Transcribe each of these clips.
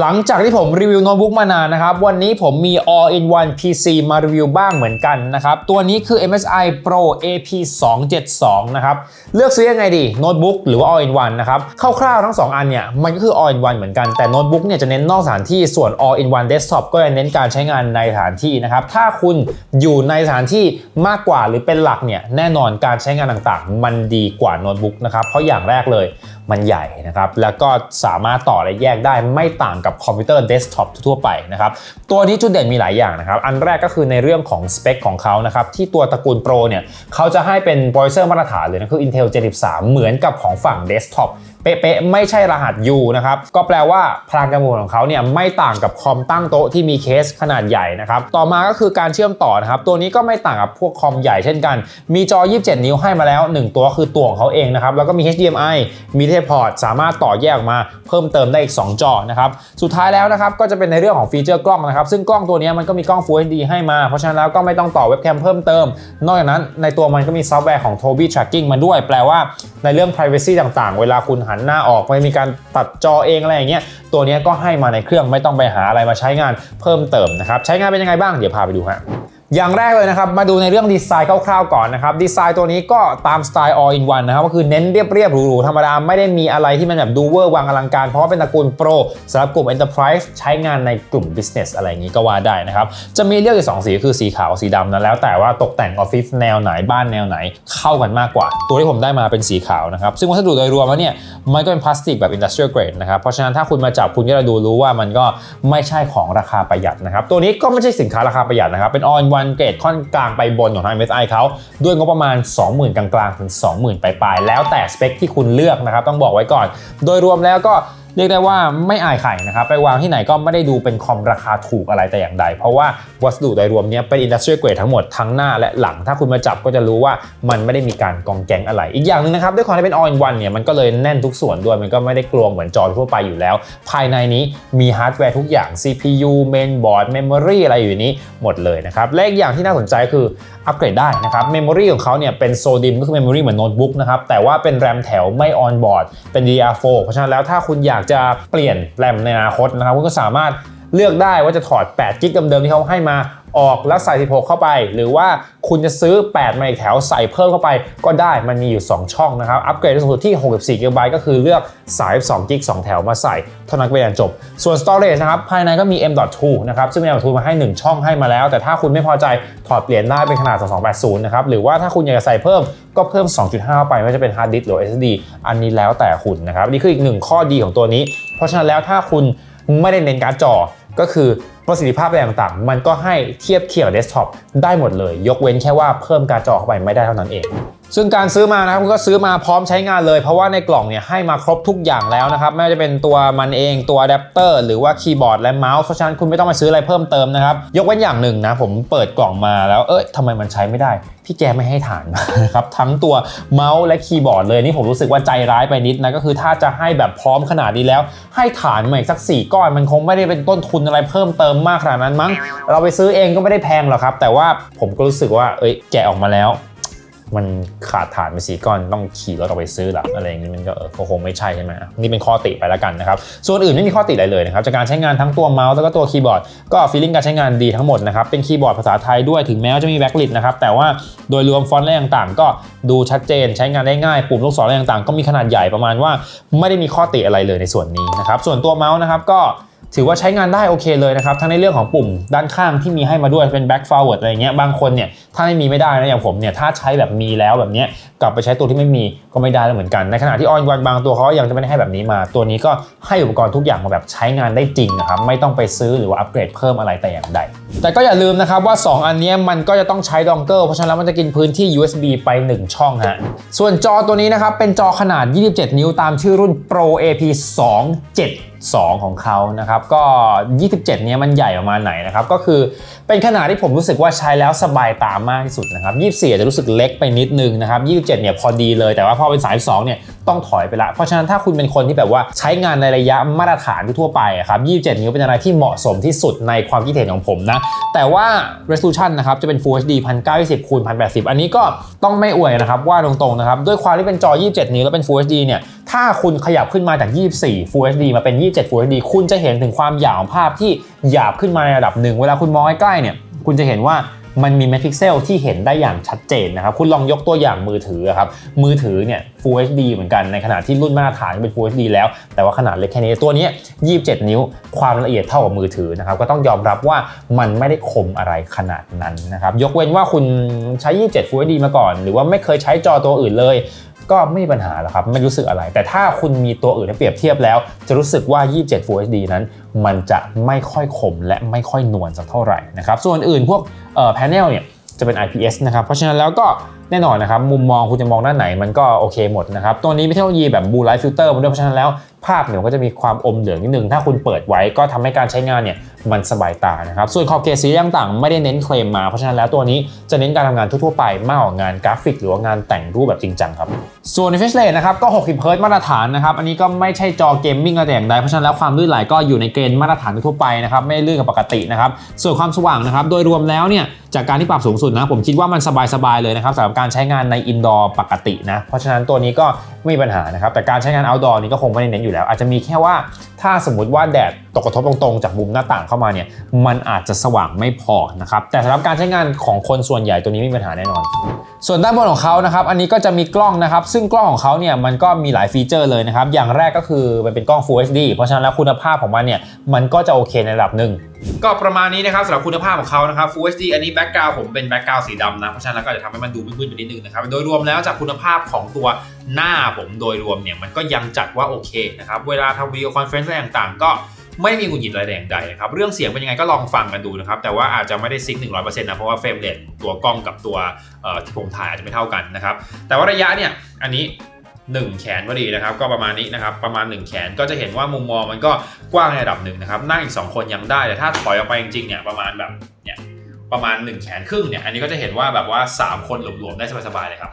หลังจากที่ผมรีวิวโน้ตบุ๊กมานานนะครับ วันนี้ผมมี all in one PC มารีวิวบ้างเหมือนกันนะครับ ตัวนี้คือ MSI Pro AP 272นะครับ เลือกซื้อยังไงดีโน้ตบุ๊กหรือว่า all in one นะครับ คร่าวๆทั้ง 2 อันเนี่ย มันก็คือ all in one เหมือนกันแต่โน้ตบุ๊กเนี่ยจะเน้นนอกสถานที่ส่วน all in one desktop ก็จะเน้นการใช้งานในสถานที่นะครับ ถ้าคุณอยู่ในสถานที่มากกว่าหรือเป็นหลักเนี่ยแน่นอนการใช้งานต่างๆ มันดีกว่าโน้ตบุ๊กนะครับเพราะอย่างแรกเลย มันใหญ่นะครับ แล้วก็สามารถต่อและแยกได้ไม่ต่างกับคอมพิวเตอร์เดสก์ท็อปทั่วไปนะครับ ตัวนี้จุดเด่นมีหลายอย่างนะครับ อันแรกก็คือในเรื่องของสเปคของเขานะครับ ที่ตัวตระกูล Pro เนี่ยเขาจะให้เป็นโปรเซอร์มาตรฐานเลยนะคือ Intel Gen 13 เหมือนกับของฝั่งเดสก์ท็อป เป๊ะๆไม่ใช่รหัส U นะครับก็แปลว่าพลังการหมุนของเขาเนี่ยไม่ต่างกับคอมตั้งโต๊ะที่มีเคสขนาดใหญ่นะครับต่อมาก็คือการเชื่อมต่อนะครับตัวนี้ก็ไม่ต่างกับพวกคอมใหญ่เช่นกัน มีจอ 27 นิ้วให้มาแล้ว 1 ตัวคือตัวของเขาเองนะครับแล้วก็มี HDMI มีเทพอร์ตสามารถต่อแยกมาเพิ่มเติมได้อีก 2 จอนะครับสุดท้ายแล้วนะครับก็จะเป็นในเรื่องของฟีเจอร์กล้องนะครับซึ่งกล้องตัวนี้มันก็มีกล้อง Full HD ให้มาเพราะฉะนั้นแล้วก็ไม่ต้องต่อเว็บแคมเพิ่มเติม นอกจากนั้นในตัวมันก็มีซอฟต์แวร์ของ Tobii Tracking มาด้วย แปลว่าในเรื่อง privacy ต่างๆ เวลาคุณหันหน้าออกไม่มีการตัดจอเองอะไรอย่างเงี้ยตัวนี้ก็ให้มาในเครื่องไม่ต้องไปหาอะไรมาใช้งานเพิ่มเติมนะครับใช้งานเป็นยังไงบ้างเดี๋ยวพาไปดูฮะ อย่างแรกเลยนะครับ มาดูในเรื่องดีไซน์คร่าวๆก่อนนะครับ ดีไซน์ตัวนี้ก็ตามสไตล์ all in one นะครับ ก็คือเน้นเรียบๆหรูๆธรรมดา ไม่ได้มีอะไรที่มันแบบดูเวอร์วังอลังการ เพราะว่าเป็นตระกูล Pro สำหรับกลุ่ม Enterprise ใช้งานในกลุ่ม Business อะไรอย่างนี้ก็ว่าได้นะครับ จะมีเลือกอยู่สองสีคือสีขาวสีดำนะแล้วแต่ว่าตกแต่งออฟฟิศแนวไหนบ้านแนวไหนเข้ากันมากกว่า ตัวที่ผมได้มาเป็นสีขาวนะครับซึ่งวัสดุโดยรวมแล้วเนี่ยมันก็เป็นพลาสติกแบบ industrial grade นะครับเพราะฉะนั้นถ้าคุณมาจับคุณก็จะดูรู้ว่ามันก็ไม่ใช่ของราคาประหยัดนะครับตัวนี้ก็ไม่ใช่สินค้าราคาประหยัดนะครับเป็น all in one ันเกรดค่อนกลางไปบนของทาง MSI เขาด้วยงบประมาณ 20,000 กลางๆ ถึง 20,000 ปลายๆ แล้วแต่สเปคที่คุณเลือกนะครับ ต้องบอกไว้ก่อน โดยรวมแล้วก็ เรียกได้ว่าไม่อายไข่นะครับไปวางที่ไหนก็ไม่ได้ดูเป็นคอมราคาถูกอะไรแต่อย่างใด เพราะว่าวัสดุโดยรวมเนี้ยเป็น industrial grade ทั้งหมดทั้งหน้าและหลัง ถ้าคุณมาจับก็จะรู้ว่ามันไม่ได้มีการกองแกงอะไร อีกอย่างหนึงนะครับด้วยความที่เป็น all in one เนี่ยมันก็เลยแน่นทุกส่วนด้วยมันก็ไม่ได้กลวงเหมือนจอทั่วไปอยู่แล้ว ภายในนี้มีฮาร์ดแวร์ทุกอย่าง CPU mainboard memory อะไรอยู่นี้หมดเลยนะครับและอีกอย่างที่น่าสนใจคืออัปเกรดได้นะครับ memory ของเขาเนี่ยเป็นโซดิมก็คือ memory เหมือนโน้ตบุ๊กนะครับแต่ว่าเป็นแรมแถวไม่ on board เป็น DDR4 เพราะฉะนั้นแล้วถ้าคุณอยากจะเปลี่ยนแรมในอนาคตนะครับคุณก็สามารถ เลือกได้ว่าจะถอด8กิกเดิมๆที่เขาให้มาออกแล้วใส่ 16 เข้าไป หรือว่าคุณจะซื้อ 8 มาอีกแถวใส่เพิ่มเข้าไปก็ได้มันมีอยู่ 2 ช่องนะครับ อัปเกรดสูงสุดที่ 64 GB ก็คือเลือกสาย2กิก2แถวมาใส่เท่านั้นก็เป็นจบ ส่วน storage นะครับ ภายในก็มี M.2 นะครับ ซึ่ง M.2 มาให้ 1 ช่องให้มาแล้ว แต่ถ้าคุณไม่พอใจถอดเปลี่ยนได้เป็นขนาด 2280 นะครับ หรือว่าถ้าคุณอยากจะใส่เพิ่มก็เพิ่ม 2.5 ไปไม่ว่าจะเป็น hard disk หรือ SSD อันนี้แล้วแต่คุณนะครับนี่คืออีกหนึ่งข้อดีของตัวนี้ เพราะฉะนั้นแล้วถ้าคุณไม่ได้เน้นการ์ดจอ ก็คือประสิทธิภาพอะไรต่างๆ มันก็ให้เทียบเคียงกับเดสก์ท็อปได้หมดเลย ยกเว้นแค่ว่าเพิ่มการจอเข้าไปไม่ได้เท่านั้นเอง ซึ่งการซื้อมานะครับก็ซื้อมาพร้อมใช้งานเลย เพราะว่าในกล่องเนี่ยให้มาครบทุกอย่างแล้วนะครับไม่ว่าจะเป็นตัวมันเองตัวอะแดปเตอร์หรือว่าคีย์บอร์ดและเมาส์เพราะฉะนั้นคุณไม่ต้องไปซื้ออะไรเพิ่มเติมนะครับยกเว้นอย่างหนึ่งนะผมเปิดกล่องมาแล้วเอ้ยทำไมมันใช้ไม่ได้ พี่แกไม่ให้ฐานนะครับทั้งตัวเมาส์และคีย์บอร์ดเลยนี่ผมรู้สึกว่าใจร้ายไปนิดนะก็คือถ้าจะให้แบบพร้อมขนาดนี้แล้ว ให้ฐานมาอีกสัก 4 ก้อนมันคงไม่ได้เป็นต้นทุนอะไรเพิ่มเติมมากขนาดนั้นมั้ง เราไปซื้อเองก็ไม่ได้แพงหรอกครับ แต่ว่าผมก็รู้สึกว่าเอ้ยแกะออกมาแล้ว มันขาดฐานไปสีก้อนต้องขี่รถออกไปซื้อหรออะไรอย่างนี้มันก็เออคงไม่ใช่ใช่ไหมนี่เป็นข้อติไปแล้วกันนะครับ ส่วนอื่นไม่มีข้อติอะไรเลยนะครับจากการใช้งานทั้งตัวเมาส์แล้วก็ตัวคีย์บอร์ดก็ฟีลลิ่งการใช้งานดีทั้งหมดนะครับเป็นคีย์บอร์ดภาษาไทยด้วยถึงแม้ว่าจะมีแบ็กลิทนะครับแต่ว่าโดยรวมฟอนต์อะไรต่างๆ ก็ดูชัดเจนใช้งานได้ง่ายปุ่มลูกศรอะไรต่างๆ ก็มีขนาดใหญ่ประมาณว่า ไม่ได้มีข้อติอะไรเลยในส่วนนี้นะครับส่วนตัวเมาส์นะครับก็ ถือว่าใช้งานได้โอเคเลยนะครับ ทั้งในเรื่องของปุ่มด้านข้างที่มีให้มาด้วยเป็น back forward อะไรเงี้ยบางคนเนี่ยถ้าไม่มีไม่ได้นะอย่างผมเนี่ยถ้าใช้แบบมีแล้วแบบเนี้ย กลับไปใช้ตัวที่ไม่มีก็ไม่ได้แล้วเหมือนกันในขณะที่ออนวันบางตัวเขายังจะไม่ได้ให้แบบนี้มา ตัวนี้ก็ให้อุปกรณ์ทุกอย่างมาแบบใช้งานได้จริงนะครับไม่ต้องไปซื้อหรือว่าอัปเกรดเพิ่มอะไรแต่อย่างใด แต่ก็อย่าลืมนะครับว่า 2 อันนี้มันก็จะต้องใช้ดองเกิลเพราะฉะนั้นมันจะกินพื้นที่ USB ไป 1 ช่องฮะส่วนจอตัวนี้นะครับเป็นจอขนาด 27 นิ้วตามชื่อรุ่น Pro AP 2 2ของเขานะครับก็ 27 เนี้ยมันใหญ่ประมาณไหนนะครับก็คือ เป็นขนาดที่ผมรู้สึกว่าใช้แล้วสบายตามากที่สุดนะครับ 24อาจจะรู้สึกเล็กไปนิดนึงนะครับ 27 เนี่ยพอดีเลย แต่ว่าพอเป็นสาย2เนี่ยต้องถอยไปละ เพราะฉะนั้นถ้าคุณเป็นคนที่แบบว่าใช้งานในระยะมาตรฐานทั่วไปครับ 27 นิ้วเป็นอะไรที่เหมาะสมที่สุดในความคิดเห็นของผมนะ แต่ว่า resolution นะครับจะเป็น Full HD 1920คูณ1080 อันนี้ก็ต้องไม่อวยนะครับว่าตรงๆนะครับด้วยความที่เป็นจอ 27 นิ้วแล้วเป็น Full HD เนี่ยถ้าคุณขยับขึ้นมาจาก 24 Full HD มาเป็น 27 Full HD คุณจะเห็นถึงความหยาบของภาพที่หยาบขึ้นมาในระดับหนึ่งเวลาคุณมองใกล้ๆเนี่ยคุณจะเห็นว่า มันมีเมทริกเซลที่เห็นได้อย่างชัดเจนนะครับ คุณลองยกตัวอย่างมือถือครับ มือถือเนี่ย Full HD เหมือนกันในขณะที่รุ่นมาตรฐานเป็น Full HD แล้ว แต่ว่าขนาดเล็กแค่นี้ตัวนี้ย27 นิ้ว ความละเอียดเท่ากับมือถือนะครับ ก็ต้องยอมรับว่ามันไม่ได้คมอะไรขนาดนั้นนะครับ ยกเว้นว่าคุณใช้ 27 Full HD มาก่อน หรือว่าไม่เคยใช้จอตัวอื่นเลย ก็ไม่มีปัญหาหรอกครับไม่รู้สึกอะไร แต่ถ้าคุณมีตัวอื่นให้เปรียบเทียบแล้ว จะรู้สึกว่า 27 Full HD นั้น มันจะไม่ค่อยคมและไม่ค่อยนวลสักเท่าไหร่นะครับส่วนอื่นพวกเอ่อแผงเนี่ยจะเป็น IPS นะครับเพราะฉะนั้นแล้วก็ แน่นอนนะครับมุมมองคุณจะมองด้านไหนมันก็โอเคหมดนะครับตัวนี้มีเทคโนโลยีแบบ Blue Light Filter มาด้วยเพราะฉะนั้นแล้ว ภาพเนี่ยก็จะมีความอมเหลืองนิดนึง ถ้าคุณเปิดไว้ก็ทำให้การใช้งานเนี่ยมันสบายตานะครับส่วนขอบเขตสีต่างๆไม่ได้เน้นเคลมมาเพราะฉะนั้นแล้วตัวนี้จะเน้นการทำงานทั่วๆไปมากกว่างานกราฟิก หรือว่างานแต่งรูปแบบจริงจังครับส่วน refresh rate นะครับก็ 60 Hz มาตรฐานนะครับอันนี้ก็ไม่ใช่จอเกมมิ่งอะไรอย่างใดเพราะฉะนั้นแล้วความลื่นไหลก็อยู่ในเกณฑ์มาตรฐานทั่วไปนะครับไม่ลื่นกับปกตินะครับส่วนความสว่างนะครับโดยรวมแล้วเนี่ยจากการที่ปรับสูงสุดนะผมคิดว่ามันสบายๆเลยนะครับสำหรับการการใช้งานในอินดอร์ปกตินะ เพราะฉะนั้นตัวนี้ก็ ไม่มีปัญหานะครับ แต่การใช้งาน outdoor นี่ก็คงไม่ได้เน้นอยู่แล้ว อาจจะมีแค่ว่าถ้าสมมติว่าแดดตกกระทบตรงๆ จากมุมหน้าต่างเข้ามาเนี่ยมันอาจจะสว่างไม่พอนะครับแต่สำหรับการใช้งานของคนส่วนใหญ่ตัวนี้ไม่มีปัญหาแน่นอน ส่วนด้านบนของเขานะครับอันนี้ก็จะมีกล้องนะครับซึ่งกล้องของเขาเนี่ยมันก็มีหลายฟีเจอร์เลยนะครับอย่างแรกก็คือมันเป็นกล้อง Full HD เพราะฉะนั้นแล้วคุณภาพของมันเนี่ยมันก็จะโอเคในระดับหนึ่งก็ประมาณนี้นะครับสำหรับคุณภาพของเขานะครับ Full HD อันนี้แบ็กกราวผมเป็นแบ็กกราวสีดำนะเพราะฉะนั้นแล้วก็จะทำให้มันดูมืดๆไปนิดนึงนะครับโดยรวมแล้วจากคุณภาพของตัวหน้าผมโดยรวมเนี่ยมันก็ยังจัดว่าโอเคนะครับ เวลาทำวิดีโอคอนเฟรนซ์อะไรต่างๆ ก็ไม่มีหงุดหงิดอะไรแดงใดนะครับ เรื่องเสียงเป็นยังไงก็ลองฟังกันดูนะครับ แต่ว่าอาจจะไม่ได้ซิก100%นต์นะ เพราะว่าเฟรมเรทตัวกล้องกับตัวที่ผมถ่ายอาจจะไม่เท่ากันนะครับ แต่ว่าระยะเนี่ย อันนี้1แขนพอดีนะครับ ก็ประมาณนี้นะครับ ประมาณ 1 แขนก็จะเห็นว่ามุมมองมันก็กว้างในระดับหนึ่งนะครับ นั่งอีก 2 คนยังได้ แต่ถ้าถอยออกไปจริงๆเนี่ยประมาณแบบเนี่ยประมาณ 1 แขนครึ่งเนี่ย อันนี้ก็จะเห็นว่าแบบว่า 3 คนหลวมๆได้สบายๆเลยครับ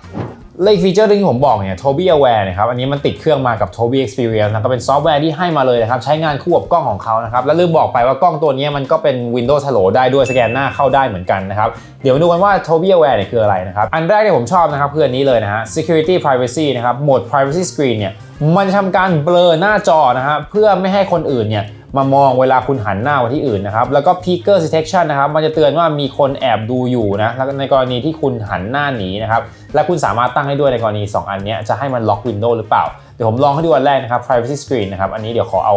เลขฟีเจอร์ที่ผมบอกเนี่ย Tobii Aware นะครับ อันนี้มันติดเครื่องมากับ Tobii Experience นะก็เป็นซอฟต์แวร์ที่ให้มาเลยนะครับ ใช้งานคู่กับกล้องของเขานะครับ แล้วลืมบอกไปว่ากล้องตัวนี้มันก็เป็น Windows Hello ได้ด้วยสแกนหน้าเข้าได้เหมือนกันนะครับ เดี๋ยวมาดูกันว่า Tobii Aware เนี่ยคืออะไรนะครับ อันแรกที่ผมชอบนะครับคืออันนี้เลยนะฮะ Security Privacy นะครับ โหมด Privacy Screen เนี่ย มันจะทำการเบลอหน้าจอนะฮะ เพื่อไม่ให้คนอื่นเนี่ย มามองเวลาคุณหันหน้าไปที่อื่นนะครับ แล้วก็ Peeker Detection นะครับ มันจะเตือนว่ามีคนแอบดูอยู่นะ แล้วในกรณีที่คุณหันหน้าหนีนะครับ และคุณสามารถตั้งให้ด้วยในกรณี 2 อันนี้จะให้มันล็อกวินโดว์หรือเปล่า เดี๋ยวผมลองให้ดูอันแรกนะครับ Privacy Screen นะครับ อันนี้เดี๋ยวขอเอา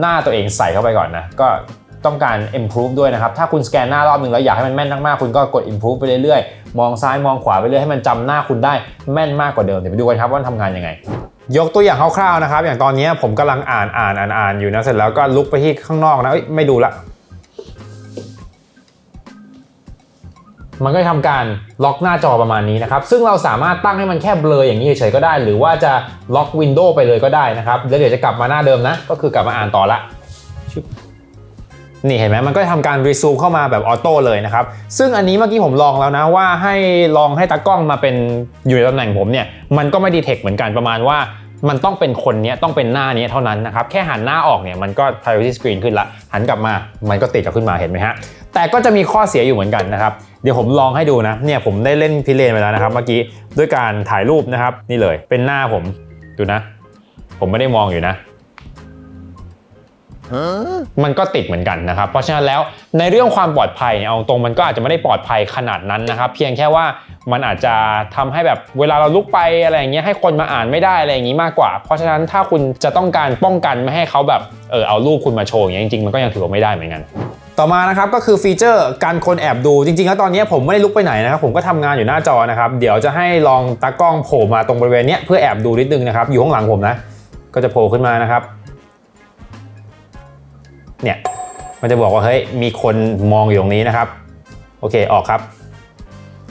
หน้าตัวเองใส่เข้าไปก่อนนะ ก็ต้องการ improve ด้วยนะครับ ถ้าคุณสแกนหน้ารอบหนึ่งแล้วอยากให้มันแม่นมากๆ คุณก็กด improve ไปเรื่อยๆ มองซ้ายมองขวาไปเรื่อยให้มันจำหน้าคุณได้แม่นมากกว่าเดิม เดี๋ยวไปดูกันครับว่ามันทำงานยังไง ยกตัวอย่างคร่าวๆนะครับ อย่างตอนนี้ผมกำลังอ่านอ่านอ่านอ่านอยู่นะ เสร็จแล้วก็ลุกไปที่ข้างนอกนะเอ้ยไม่ดูละ มันก็จะทำการล็อกหน้าจอประมาณนี้นะครับ ซึ่งเราสามารถตั้งให้มันแค่เบลออย่างนี้เฉยๆก็ได้ หรือว่าจะล็อกวินโดว์ไปเลยก็ได้นะครับแล้วเดี๋ยวจะกลับมาหน้าเดิมนะ ก็คือกลับมาอ่านต่อละชึบ นี่เห็นไหมมันก็จะทำการรีซูมเข้ามาแบบออโต้เลยนะครับ ซึ่งอันนี้เมื่อกี้ผมลองแล้วนะว่าให้ลองให้ตากล้องมาเป็นอยู่ในตำแหน่งผมเนี่ยมันก็ไม่ดีเทคเหมือนกันประมาณว่ามันต้องเป็นคนนี้ต้องเป็นหน้านี้เท่านั้นนะครับ แค่หันหน้าออกเนี่ยมันก็ privacy screen ขึ้นละ หันกลับมามันก็ติดกลับขึ้นมาเห็นไหมฮะ แต่ก็จะมีข้อเสียอยู่เหมือนกันนะครับ เดี๋ยวผมลองให้ดูนะ เนี่ยผมได้เล่นพิเรนไปแล้วนะครับ เมื่อกี้ด้วยการถ่ายรูปนะครับ นี่เลยเป็นหน้าผมดูนะ ผมไม่ได้มองอยู่นะ มันก็ติดเหมือนกันนะครับ เพราะฉะนั้นแล้วในเรื่องความปลอดภัยเนี่ยเอาตรงมันก็อาจจะไม่ได้ปลอดภัยขนาดนั้นนะครับ เพียงแค่ว่ามันอาจจะทำให้แบบเวลาเราลุกไปอะไรอย่างเงี้ยให้คนมาอ่านไม่ได้อะไรอย่างงี้มากกว่า เพราะฉะนั้นถ้าคุณจะต้องการป้องกันไม่ให้เขาแบบเออเอารูปคุณมาโชว์อย่างเงี้ยจริงๆมันก็ยังถือว่าไม่ได้เหมือนกันต่อมานะครับก็คือฟีเจอร์การคนแอบดูจริงๆ แล้วตอนนี้ผมไม่ได้ลุกไปไหนนะครับผมก็ทำงานอยู่หน้าจอนะครับเดี๋ยวจะให้ลองตากล้องโผล่มาตรงบริเวณเนี้ยเพื่อแอบดูนิดนึงนะครับอยู่ข้างหลังผมนะก็จะโผล่ขึ้นมานะครับ เนี่ยมันจะบอกว่าเฮ้ยมีคนมองอยู่ตรงนี้นะครับ โอเคออกครับ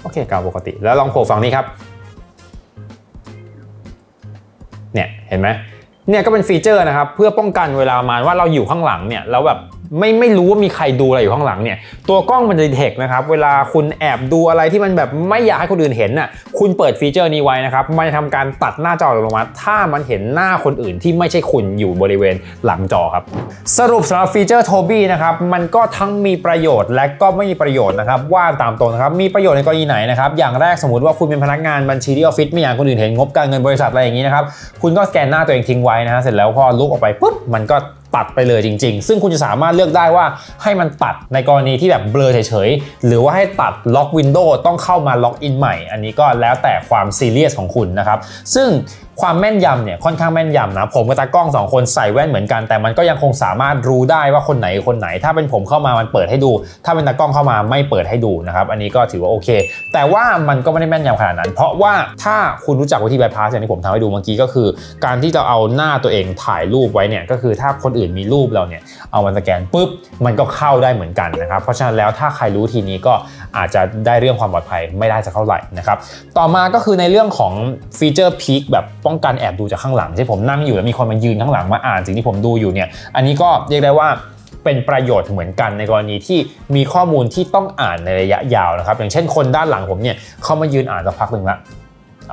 โอเคกล่าวปกติ แล้วลองโผล่ฝั่งนี้ครับ เนี่ยเห็นไหมเนี่ยก็เป็นฟีเจอร์นะครับ เพื่อป้องกันเวลามาว่าเราอยู่ข้างหลังเนี่ยแล้วแบบ ไม่ไม่รู้ว่ามีใครดูอะไรอยู่ข้างหลังเนี่ย ตัวกล้องมันจะดีเทคนะครับ เวลาคุณแอบดูอะไรที่มันแบบไม่อยากให้คนอื่นเห็นน่ะ คุณเปิดฟีเจอร์นี้ไว้นะครับ มันจะทำการตัดหน้าจออัตโนมัติ ถ้ามันเห็นหน้าคนอื่นที่ไม่ใช่คุณอยู่บริเวณหลังจอครับ สรุปสำหรับฟีเจอร์โทบี้นะครับ มันก็ทั้งมีประโยชน์และก็ไม่มีประโยชน์นะครับ ว่าตามตรงนะครับ มีประโยชน์ในกรณีไหนนะครับ อย่างแรกสมมติว่าคุณเป็นพนักงานบัญชีที่ออฟฟิศไม่อยากคนอื่นเห็นงบการเงินบริษัทอะไรอย่างนี้นะครับ คุณก็สแกนหน้าตัวเองทิ้งไว้นะฮะ เสร็จแล้วพอลุกออกไปปุ๊บ มันก็ตัดไปเลยจริง ๆ ซึ่งคุณจะสามารถเลือกได้ว่าให้มันตัดในกรณีที่แบบเบลอเฉยๆ หรือว่าให้ตัดล็อกวินโดว์ต้องเข้ามาล็อกอินใหม่ อันนี้ก็แล้วแต่ความซีเรียสของคุณนะครับ ซึ่ง ความแม่นยำเนี่ยค่อนข้างแม่นยำนะผมกับตากล้องสองคนใส่แว่นเหมือนกัน แต่มันก็ยังคงสามารถรู้ได้ว่าคนไหนคนไหน ถ้าเป็นผมเข้ามามันเปิดให้ดู ถ้าเป็นตากล้องเข้ามาไม่เปิดให้ดูนะครับอันนี้ก็ถือว่าโอเค แต่ว่ามันก็ไม่ได้แม่นยำขนาดนั้น เพราะว่าถ้าคุณรู้จักวิธีบายพาสอย่างที่ผมทำให้ดูเมื่อกี้ก็คือ การที่จะเอาหน้าตัวเองถ่ายรูปไว้เนี่ยก็คือถ้าคนอื่นมีรูปเราเนี่ยเอามาสแกนปุ๊บมันก็เข้าได้เหมือนกันนะครับเพราะฉะนั้นแล้วถ้าใครรู้ทีนี้ก็อาจจะได้เรื่องความปลอดภัยไม่ได้จะเท่าไหร่นะครับต่อมาก็คือในเรื่องของฟีเจอร์พีคแบบป้องกันแอบดูจากข้างหลังที่ผมนั่งอยู่แล้วมีคนมายืนข้างหลังมาอ่านสิ่งที่ผมดูอยู่เนี่ยอันนี้ก็เรียกได้ว่าเป็นประโยชน์เหมือนกันในกรณีที่มีข้อมูลที่ต้องอ่านในระยะยาวนะครับ อย่างเช่นคนด้านหลังผมเนี่ยเขามายืนอ่านสักพักหนึ่งละ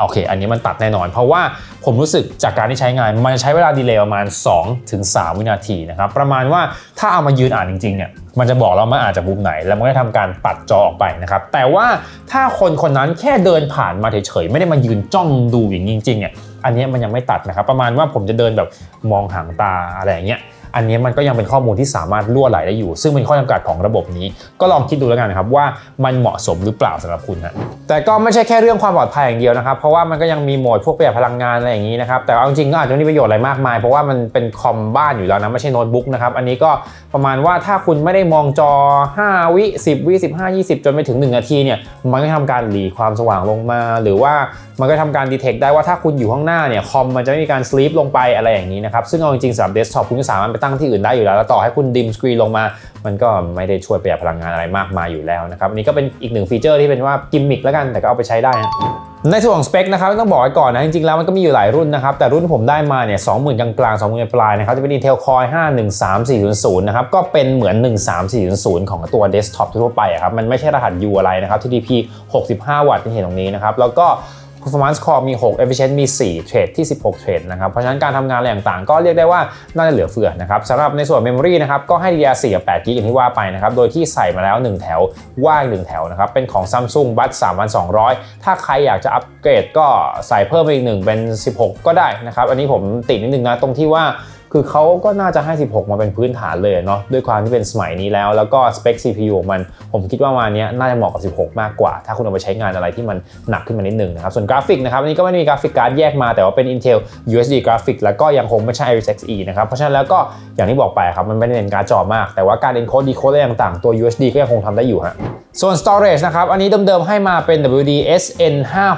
โอเค อันนี้มันตัดแน่นอน เพราะว่าผมรู้สึกจากการที่ใช้งาน มันใช้เวลาดีเลย์ประมาณ2-3ถึง3วินาทีนะครับ ประมาณว่าถ้าเอามายืนอ่านจริงๆเนี่ยมันจะบอกเรามาอ่านจากมุมไหน แล้วมันก็ทำการตัดจอออกไปนะครับ แต่ว่าถ้าคนคนนั้นแค่เดินผ่านมาเฉยๆไม่ได้มายืนจ้องดูอย่างจริงๆเนี่ย อันนี้มันยังไม่ตัดนะครับ ประมาณว่าผมจะเดินแบบมองหางตาอะไรอย่างเงี้ย อันนี้มันก็ยังเป็นข้อมูลที่สามารถล่วไหลได้อยู่ ซึ่งเป็นข้อจำกัดของระบบนี้ ก็ลองคิดดูแล้วกันนะครับว่ามันเหมาะสมหรือเปล่าสำหรับคุณนะแต่ก็ไม่ใช่แค่เรื่องความปลอดภัยอย่างเดียวนะครับ เพราะว่ามันก็ยังมีโหมดพวกประหยัดพลังงานอะไรอย่างนี้นะครับ แต่เอาจริงก็อาจจะไม่มีประโยชน์อะไรมากมาย เพราะว่ามันเป็นคอมบ้านอยู่แล้วนะไม่ใช่โน้ตบุ๊กนะครับ อันนี้ก็ประมาณว่าถ้าคุณไม่ได้มองจอ 5 วิ 10 วิ 15 20 จนไปถึง 1 นาทีเนี่ย มันก็ทำการหลีความสว่างลงมา หรือว่ามันก็ทำการดีเทคได้ว่าถ้าคุณอยู่ข้างหน้าเนี่ยคอมมันจะไม่มีการสลีปลงไปอะไรอย่างนี้นะครับซึ่งเอาจริงๆสำหรับเดสก์ท็อปคุณก็สามารถไปตั้งที่อื่นได้อยู่แล้ว แล้วต่อให้คุณดิมสกรีนลงมา มันก็ไม่ได้ช่วยประหยัดพลังงานอะไรมากมายอยู่แล้วนะครับอันนี้ก็เป็นอีกหนึ่งฟีเจอร์ที่เป็นว่ากิมมิคแล้วกันแต่ก็เอาไปใช้ได้นะในส่วนของสเปคนะครับต้องบอกไว้ก่อนนะ จริงๆ แล้วมันก็มีอยู่หลายรุ่นนะครับ แต่รุ่นที่ผมได้มาเนี่ย20,000กลางๆ20,000ปลายนะครับ จะเป็น Intel Core 5 13400นะครับ ก็เป็นเหมือน 13400 ของตัวเดสก์ท็อปทั่วไปครับ มันไม่ใช่รหัส U อะไรนะครับ TDP 65 วัตต์ที่เห็นตรงนี้นะครับ แล้วก็ performance core มี 6 efficient มี 4 เทรดที่ 16 เทรดนะครับ เพราะฉะนั้นการทำงานอะไรต่างๆ ก็เรียกได้ว่าน่าจะเหลือเฟือนะครับสำหรับในส่วน memory นะครับก็ให้ DDR4 กับ8 g b อย่างที่ว่าไปนะครับ โดยที่ใส่มาแล้ว 1 แถวว่าง1แถวนะครับ เป็นของ Samsung b u d 3200 ถ้าใครอยากจะอัปเกรดก็ใส่เพิ่มไปอีกหนึ่งเป็น 16 ก็ได้นะครับ อันนี้ผมติดนิดนึงนะตรงที่ว่า คือเขาก็น่าจะให้ 16 มาเป็นพื้นฐานเลยเนาะด้วยความที่เป็นสมัยนี้แล้ว แล้วก็สเปค CPU ของมัน ผมคิดว่ามาเนี้ยน่าจะเหมาะกับ 16 มากกว่า ถ้าคุณเอาไปใช้งานอะไรที่มันหนักขึ้นมานิดนึงนะครับ ส่วนกราฟิกนะครับอันนี้ก็ไม่ได้มีกราฟิกการ์ดแยกมาแต่ว่าเป็น Intel USD กราฟิกแล้วก็ยังคงไม่ใช่ Iris Xe นะครับเพราะฉะนั้นแล้วก็อย่างที่บอกไปครับมันไม่ได้เน้นการ์ดจอมาก แต่ว่าการ encode decode อะไรต่างๆตัว USD ก็ยังคงทำได้อยู่ฮะส่วน storage นะครับอันนี้เดิมๆให้มาเป็น WDSN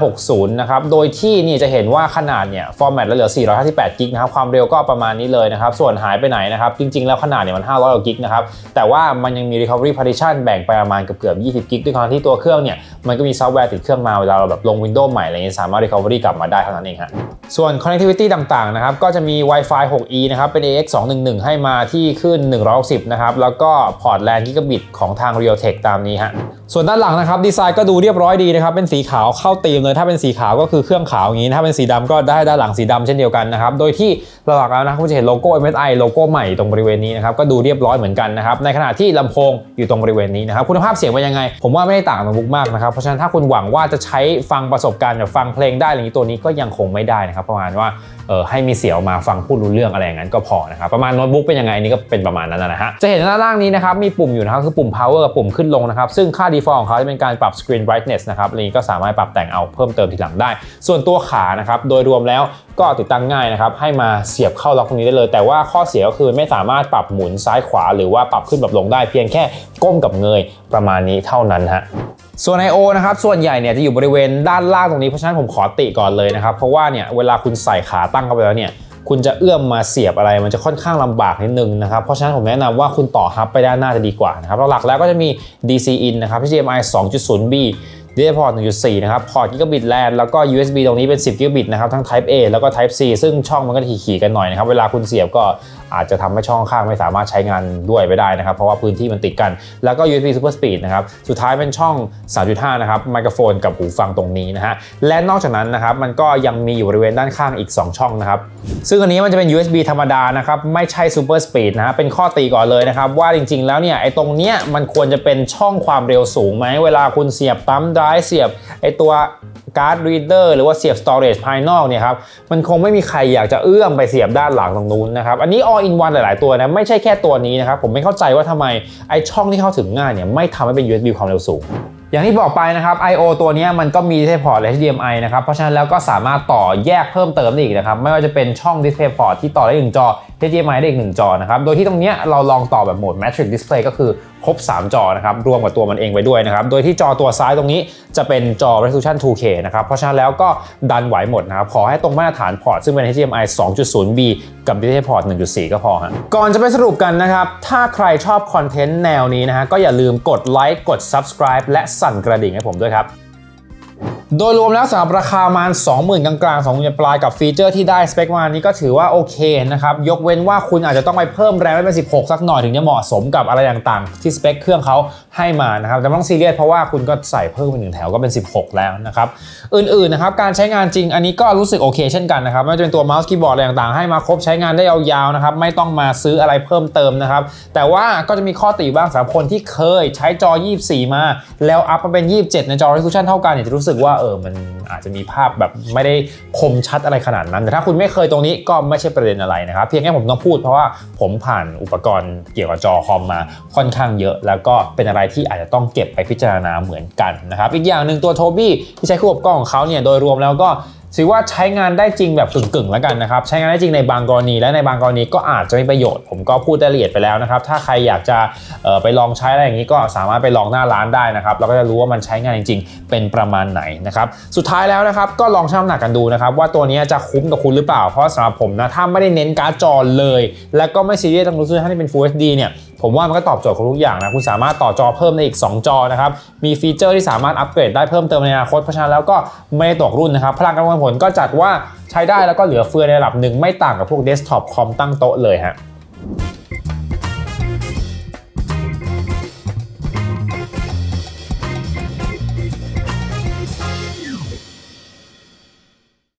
560นะครับโดยที่นี่จะเห็นว่าขนาดเนี่ย format แล้วเหลือ458กิกนะครับความเร็วก็ประมาณนี้เลยนะครับ ส่วนหายไปไหนนะครับ จริง ๆ แล้วขนาดเนี่ยมัน 500กว่ากิกนะครับ แต่ว่ามันยังมี recovery partition แบ่งไปประมาณเกือบ20 กิกด้วยความที่ตัวเครื่องเนี่ย มันก็มีซอฟต์แวร์ติดเครื่องมาเวลาเราแบบลง Windows ใหม่อะไรเงี้ยสามารถ recovery กลับมาได้เท่านั้นเองฮะส่วน connectivity ต่างๆนะครับก็จะมี Wi-Fi 6E นะครับเป็น AX 211ให้มาที่ขึ้น 160นะครับแล้วก็พอร์ต LAN Gigabit ของทาง Realtek ตามนี้ฮะส่วนด้านหลังนะครับดีไซน์ก็ดูเรียบร้อยดีนะครับเป็นสีขาวเข้าธีมเลยถ้าเป็นสีขาวก็คือเครื่องขาวอย่างนี้ถ้าเป็นสีดำก็ได้ด้านหลังสีดำเช่นเดียวกันนะครับโดยที่หลักๆแล้วนะคุณจะเห็นโลโก้ MSI โลโก้ใหม่ตรงบริเวณนี้นะครับก็ดูเรียบร้อยเหมือนกันนะครับในขณะที่ลำโพงอยู่ตรงบริเวณนี้นะครับคุณภาพเสียงเป็นยังไง ผมว่าไม่ได้ต่างกับบุ๊กมากนะครับเพราะฉะนั้นถ้าคุณหวังว่าจะใช้ฟังประสบการณ์แบบฟังเพลงได้อะไรอย่างนี้ตัวนี้ก็ยังคงไม่ได้นะครับประมาณว่า ให้มีเสียงออกมาฟังพูดรู้เรื่องอะไรอย่างนั้นก็พอนะครับประมาณโน้ตบุ๊กเป็นยังไงนี่ก็เป็นประมาณนั้นนะฮะจะเห็นด้านล่างนี้นะครับมีปุ่มอยู่นะครับคือปุ่ม power กับปุ่มขึ้นลงนะครับซึ่งค่า default ของเขาจะเป็นการปรับ screen brightness นะครับอันนี้ก็สามารถปรับแต่งเอาเพิ่มเติมทีหลังได้ ส่วนตัวขานะครับโดยรวมแล้วก็ติดตั้งง่ายนะครับให้มาเสียบเข้าล็อกตรงนี้ได้เลย แต่ว่าข้อเสียก็คือไม่สามารถปรับหมุนซ้ายขวา หรือว่าปรับขึ้นปรับลงได้เพียงแค่ก้มกับเงยประมาณนี้เท่านั้นฮะ ส่วน I/O นะครับ ส่วนใหญ่เนี่ยจะอยู่บริเวณด้านล่างตรงนี้ เพราะฉะนั้นผมขอติก่อนเลยนะครับ เพราะว่าเนี่ยเวลาคุณใส่ขาตั้งเข้าไปแล้วเนี่ย คุณจะเอื้อมมาเสียบอะไร มันจะค่อนข้างลำบากนิดนึงนะครับ เพราะฉะนั้นผมแนะนำว่าคุณต่อฮับไปด้านหน้าจะดีกว่านะครับ หลักๆแล้วก็จะมี DC in นะครับ HDMI 2.0B DisplayPort 1.4 นะครับ พอร์ต Gigabit LAN แล้วก็ USB ตรงนี้เป็น 10 Gigabit นะครับ ทั้ง Type A แล้วก็ Type C ซึ่งช่องมันก็ขี่ๆกันหน่อยนะครับ เวลาคุณเสียบก็ อาจจะทำให้ช่องข้างไม่สามารถใช้งานด้วยไปได้นะครับ เพราะว่าพื้นที่มันติดกัน แล้วก็ USB Super Speed นะครับ สุดท้ายเป็นช่อง 3.5 นะครับ ไมโครโฟนกับหูฟังตรงนี้นะฮะ และนอกจากนั้นนะครับ มันก็ยังมีอยู่บริเวณด้านข้างอีก 2 ช่องนะครับ ซึ่งอันนี้มันจะเป็น USB ธรรมดานะครับ ไม่ใช่ Super Speed นะฮะ เป็นข้อตีก่อนเลยนะครับ ว่าจริงๆ แล้วเนี่ยไอ้ตรงเนี้ยมันควรจะเป็นช่องความเร็วสูงไหม เวลาคุณเสียบปั๊มไดรฟ์เสียบไอ้ตัว การ์ดรีดเดอร์หรือว่าเสียบ storage ภายนอกเนี่ยครับมันคงไม่มีใครอยากจะเอื้อมไปเสียบด้านหลังตรงนู้นนะครับอันนี้ all in one หลาย ๆ ตัวนะไม่ใช่แค่ตัวนี้นะครับผมไม่เข้าใจว่าทำไมไอช่องที่เข้าถึงง่ายเนี่ยไม่ทำให้เป็น USB ความเร็วสูงอย่างที่บอกไปนะครับ I/O ตัวนี้มันก็มีที่พอร์ต HDMI นะครับ เพราะฉะนั้นแล้วก็สามารถต่อแยกเพิ่มเติมได้อีกนะครับ ไม่ว่าจะเป็นช่อง DisplayPort ที่ต่อได้หนึ่งจอ HDMI ได้อีกหนึ่งจอนะครับ โดยที่ตรงเนี้ยเราลองต่อแบบโหมด Matrix Display ก็คือครบ 3 จอนะครับ รวมกับตัวมันเองไปด้วยนะครับ โดยที่จอตัวซ้ายตรงนี้จะเป็นจอ Resolution 2K นะครับ เพราะฉะนั้นแล้วก็ดันไหวหมดนะครับ ขอให้ตรงมาตรฐานพอร์ตซึ่งเป็น HDMI 2.0B กับ DisplayPort 1.4 ก็พอฮะก่อนจะไปสรุปกันนะครับ ถ้าใครชอบคอนเทนต์แนวนี้นะฮะก็อย่าลืมกดไลค์กด Subscribe และสั่นกระดิ่งให้ผมด้วยครับ โดยรวมแล้วสำหรับราคาประมาณ 20,000 กลางๆ 20,000ปลายกับฟีเจอร์ที่ได้สเปคมานี้ก็ถือว่าโอเคนะครับ ยกเว้นว่าคุณอาจจะต้องไปเพิ่มแรมให้เป็น 16 สักหน่อยถึงจะเหมาะสมกับอะไรต่างๆ ที่สเปคเครื่องเขาให้มานะครับ แต่ไม่ต้องซีเรียสเพราะว่าคุณก็ใส่เพิ่มไปหนึ่งแถวก็เป็น 16 แล้วนะครับ อื่นๆนะครับการใช้งานจริงอันนี้ก็รู้สึกโอเคเช่นกันนะครับไม่ว่าจะเป็นตัวเมาส์คีย์บอร์ดอะไรต่างๆให้มาครบใช้งานได้ยาวๆนะครับไม่ต้องมาซื้ออะไรเพิ่มเติมนะครับแต่ว่าก็จะมีข้อติบ้างสำหรับคนที่เคยใช้จอ 24 มา แล้วอัพมาเป็น 27 ในจอ resolution เท่ากันเนี่ยจะรู้สึกว่าเออมันอาจจะมีภาพแบบไม่ได้คมชัดอะไรขนาดนั้น แต่ถ้าคุณไม่เคยตรงนี้ก็ไม่ใช่ประเด็นอะไรนะครับเพียงแค่ผมต้องพูดเพราะว่าผมผ่านอุปกรณ์เกี่ยวกับจอคอมมาค่อนข้างเยอะ แล้วก็เป็นอะไรที่อาจจะต้องเก็บไปพิจารณาเหมือนกันนะครับอีกอย่างหนึ่งตัวโทบี้ที่ใช้คู่กับกล้องของเขาเนี่ยโดยรวมแล้วก็ ถือว่าใช้งานได้จริงแบบกึ่งๆแล้วกันนะครับ ใช้งานได้จริงในบางกรณี และในบางกรณีก็อาจจะมีประโยชน์ ผมก็พูดรายละเอียดไปแล้วนะครับ ถ้าใครอยากจะไปลองใช้อะไรอย่างนี้ก็สามารถไปลองหน้าร้านได้นะครับเราก็จะรู้ว่ามันใช้งานจริง ๆ เป็นประมาณไหนนะครับสุดท้ายแล้วนะครับก็ลองชั่งน้ำหนักกันดูนะครับว่าตัวนี้จะคุ้มกับคุณหรือเปล่า เพราะสำหรับผมนะถ้าไม่ได้เน้นการ์ดจอเลย แล้วก็ไม่ซีเรียสต้องรู้สึกท่าเป็น Full HD เนี่ยผมว่ามันก็ตอบโจทย์ครบทุกอย่างนะ คุณสามารถต่อจอเพิ่มได้อีก 2 จอนะครับมีฟีเจอร์ที่สามารถอัปเกรดได้เพิ่มเติมในอนาคตเพราะฉะนั้นแล้วก็ไม่ตกรุ่นนะครับพลังการประมวลผลก็จัดว่าใช้ได้แล้วก็เหลือเฟือในระดับหนึ่งไม่ต่างกับพวกเดสก์ท็อปคอมตั้งโต๊ะเลยฮะ